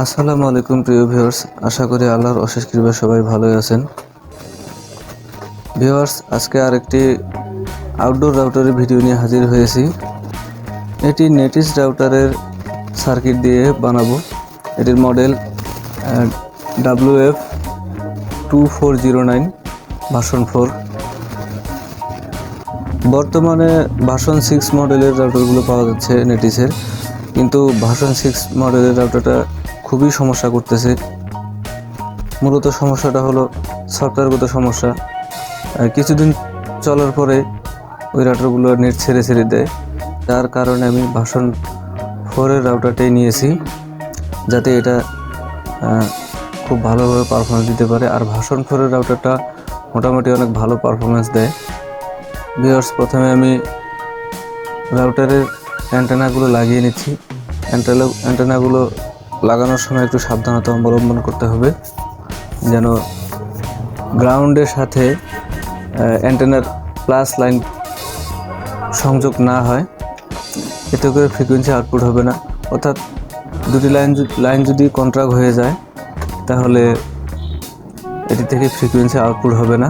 আসসালামু আলাইকুম, প্রিয় ভিউয়ার্স। আশা করি আল্লাহর অশেষ কৃপায় সবাই ভালোই আছেন। ভিউয়ার্স, আজকে আরেকটি আউটডোর রাউটারের ভিডিও নিয়ে হাজির হয়েছি। এটি নেটিস রাউটারের সার্কিট দিয়ে বানাবো। এটির model W F two four zero nine version four বর্তমানে ভার্সন সিক্স মডেলের রাউটারগুলো পাওয়া যাচ্ছে নেটিসের কিন্তু ভার্সন সিক্স মডেলের রাউটারটা খুবই সমস্যা করতেছে। মূলত সমস্যাটা হলো সফটওয়্যারগত সমস্যা। কিছুদিন চলার পরে ওই রাউটারগুলো নেট ছেড়ে ছেড়ে দেয়। তার কারণে আমি ভাষণ ফোরের রাউটারটাই নিয়েছি, যাতে এটা খুব ভালোভাবে পারফরমেন্স দিতে পারে। আর ভাষণ ফোরের রাউটারটা মোটামুটি অনেক ভালো পারফরমেন্স দেয়। ভিউয়ার্স প্রথমে আমি রাউটারের অ্যান্টেনাগুলো লাগিয়ে নিচ্ছি। অ্যান্টেনা অ্যান্টেনাগুলো লাগানোর সময় একটু সাবধানতা অবলম্বন করতে হবে, যেন গ্রাউন্ডের সাথে অ্যান্টেনার প্লাস লাইন সংযোগ না হয়। এতে করে ফ্রিকোয়েন্সি আউটপুট হবে না। অর্থাৎ দুটি লাইন লাইন যদি কন্ট্রাক্ট হয়ে যায়, তাহলে এটি থেকে ফ্রিকোয়েন্সি আউটপুট হবে না।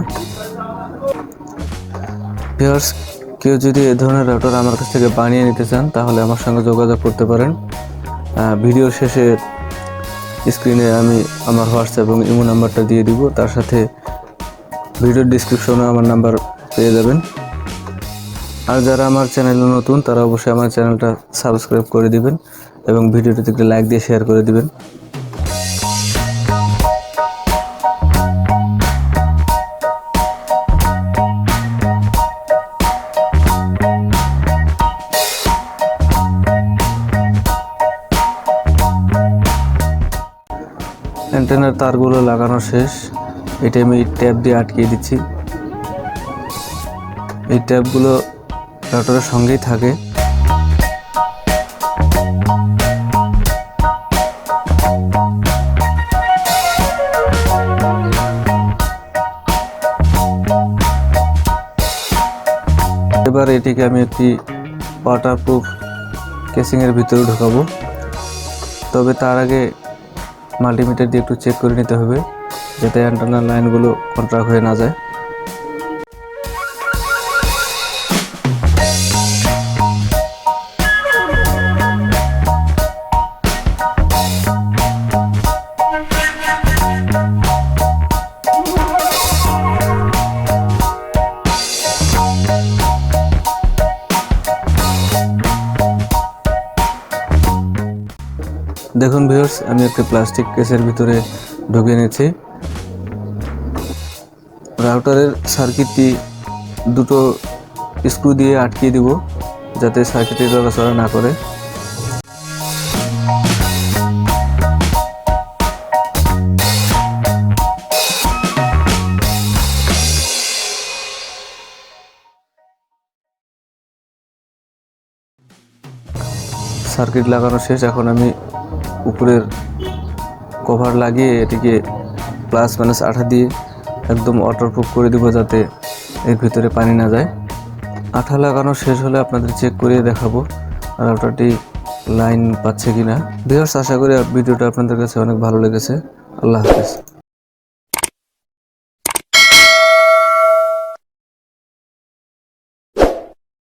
ভিউয়ার্স কেউ যদি এ ধরনের রাউটার আমার কাছ থেকে বানিয়ে নিতে চান, তাহলে আমার সঙ্গে যোগাযোগ করতে পারেন। ভিডিওর শেষে স্ক্রিনে আমি আমার হোয়াটসঅ্যাপ এবং ইমো নাম্বারটা দিয়ে দিব। তার সাথে ভিডিওর ডিসক্রিপশনে আমার নাম্বার পেয়ে যাবেন। আর যারা আমার চ্যানেলে নতুন, তারা অবশ্যই আমার চ্যানেলটা সাবস্ক্রাইব করে দিবেন এবং ভিডিওটিতে একটি লাইক দিয়ে শেয়ার করে দিবেন। অ্যান্টেনার তারগুলো লাগানো শেষ। এটা আমি ট্যাপ দিয়ে আটকিয়ে দিচ্ছি। এই ট্যাপগুলো রাউটারের সঙ্গেই থাকে। এবার এটিকে আমি একটি ওয়াটারপ্রুফ কেসিংয়ের ভিতরে ঢোকাবো। তবে তার আগে মাল্টিমিটার দিয়ে একটু চেক করে নিতে হবে যাতে অ্যান্টেনার লাইনগুলো কন্ট্রাক্ট হয়ে না যায়। দেখুন ভিউয়ার্স আমি একটা প্লাস্টিক কেসের ভিতরে ঢুকে নিয়েছি রাউটারের সার্কিটটি দুটো স্ক্রু দিয়ে আটকিয়ে দিব, যাতে সার্কিটের নড়াচড়া না করে। সার্কিট লাগানো শেষ, এখন আমি উপরের কভার লাগিয়ে এটিকে প্লাস মাইনাস আঠা দিয়ে একদম ওয়াটারপ্রুফ করে দেবো যাতে এর ভিতরে পানি না যায়। আঠা লাগানো শেষ হলে আপনাদের চেক করে দেখাবো রাউটারটি লাইন পাচ্ছে কিনা। ভিউয়ার্স আশা করি ভিডিওটা আপনাদের কাছে অনেক ভালো লেগেছে। আল্লাহ হাফেজ।